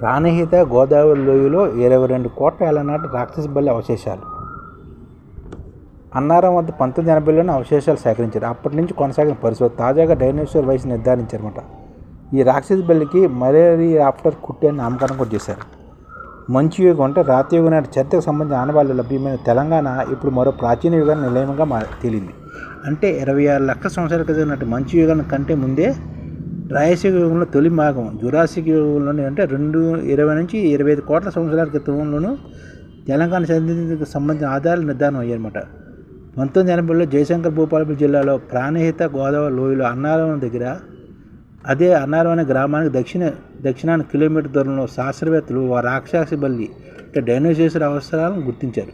ప్రాణహిత గోదావరి లోయలో ఇరవై రెండు కోట్ల ఏళ్ళ నాటి రాక్షస బల్లి అవశేషాలు. అన్నారం వద్ద పంతొమ్మిది ఎనభైలోనే అవశేషాలు సేకరించారు. అప్పటి నుంచి కొనసాగిన పరిశోధన తాజాగా డైనోసార్ వయసు నిర్ధారించారన్నమాట. ఈ రాక్షస బల్లికి మలేరియా ఆఫ్టర్ కుట్టి అని నామకరణం కూడా చేశారు. మంచి యుగం అంటే రాతి యుగం నాటి చరిత్రకు సంబంధించిన ఆనవాళ్ళు లభ్యమైన తెలంగాణ ఇప్పుడు మరో ప్రాచీన యుగాన్ని నిలయంగా మా తేలింది. అంటే ఇరవై ఆరు లక్షల సంవత్సరాల క్రితం నాటి మంచి యుగాన్ని కంటే ముందే ట్రయాసిక్ యుగంలో తొలి భాగం జురాసిక్ యుగంలోనే అంటే రెండు ఇరవై నుంచి ఇరవై ఐదు కోట్ల సంవత్సరాల క్రితంలోనూ తెలంగాణ సంధికి సంబంధించిన ఆధారాలు నిర్ధారణ అయ్యాయన్నమాట. పంతొమ్మిది ఎనభైలో జయశంకర్ భూపాలపల్లి జిల్లాలో ప్రాణహిత గోదావరి లోయలో అన్నారం దగ్గర అదే అన్నారం అనే గ్రామానికి దక్షిణ దక్షిణాన కిలోమీటర్ దూరంలో శాస్త్రవేత్తలు ఆ రాక్షసి బల్లి అంటే డైనోసేసర్ అవసరాలను గుర్తించారు.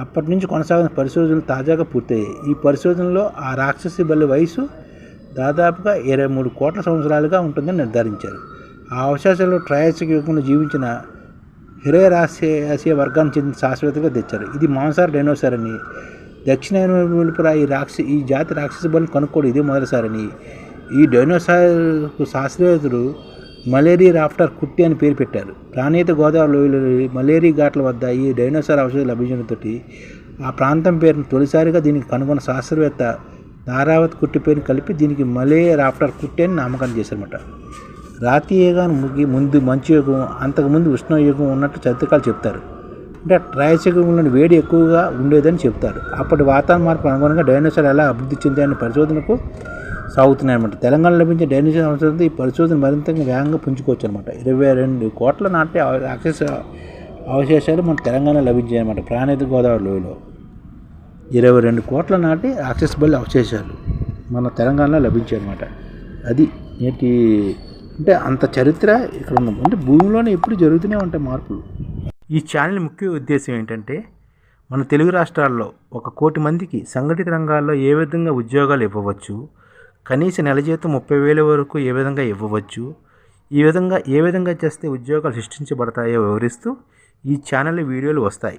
అప్పటి నుంచి కొనసాగిన పరిశోధనలు తాజాగా పూర్తయ్యాయి. ఈ పరిశోధనలో ఆ రాక్షసి బల్లి వయసు దాదాపుగా ఇరవై మూడు కోట్ల సంవత్సరాలుగా ఉంటుందని నిర్ధారించారు. ఆ అవశేషాలు ట్రయాసిక్ యుగంలో జీవించిన హిరేరాసియా వర్గానికి చెందిన శాస్త్రవేత్తగా తెచ్చారు. ఇది మాంసార్ డైనోసార్ అని దక్షిణ వెలుపుర ఈ రాక్ష ఈ జాతి రాక్షస బలిని కనుక్కోవడం ఇదే మొదటిసారని ఈ డైనోసార్కు శాస్త్రవేత్తలు మలేరియా రాఫ్టర్ కుట్టి అని పేరు పెట్టారు. ప్రాణీత గోదావరి లోయలో మలేరియా ఘాట్ల వద్ద ఈ డైనోసార్ ఔషధం లభించడంతో ఆ ప్రాంతం పేరును తొలిసారిగా దీనికి కనుగొన్న శాస్త్రవేత్త ధారావత్ కుట్టి పేరుని కలిపి దీనికి మలే రాఫ్టర్ కుట్టి అని నామకరణం చేశారన్నమాట. రాతి యుగం ముగి ముందు మంచు యుగం అంతకుముందు ఉష్ణ యుగం ఉన్నట్టు చరిత్రకాలు చెప్తారు. అంటే ట్రయశకంలోని వేడి ఎక్కువగా ఉండేదని చెప్తారు. అప్పటి వాతావరణ మార్పు అనుగుణంగా డైనోసార్ ఎలా అభివృద్ధి చెందాయనే పరిశోధనకు సాగుతున్నాయన్నమాట. తెలంగాణ లభించే డైనోసార్ అవసరంతో ఈ పరిశోధన మరింత వేగంగా పుంజుకోవచ్చు అనమాట ఇరవై రెండు కోట్ల నాటి రాక్షస అవశేషాలు మన తెలంగాణ లభించాయి అనమాట ప్రాణిత గోదావరి లోయలో. ఇరవై రెండు కోట్ల నాటి యాక్సెసిబుల్ అవశేషాలు మన తెలంగాణలో లభించాయి అనమాట అది నేటి అంటే అంత చరిత్ర ఇక్కడ ఉన్నాం అంటే భూమిలోనే ఎప్పుడు జరుగుతూనే ఉంటాయి మార్పులు. ఈ ఛానల్ ముఖ్య ఉద్దేశం ఏంటంటే మన తెలుగు రాష్ట్రాల్లో ఒక కోటి మందికి సంఘటిత రంగాల్లో ఏ విధంగా ఉద్యోగాలు ఇవ్వవచ్చు కనీస నెల జీతం ముప్పై వేల వరకు ఏ విధంగా ఇవ్వవచ్చు ఈ విధంగా ఏ విధంగా చేస్తే ఉద్యోగాలు సృష్టించబడతాయో వివరిస్తూ ఈ ఛానల్ వీడియోలు వస్తాయి.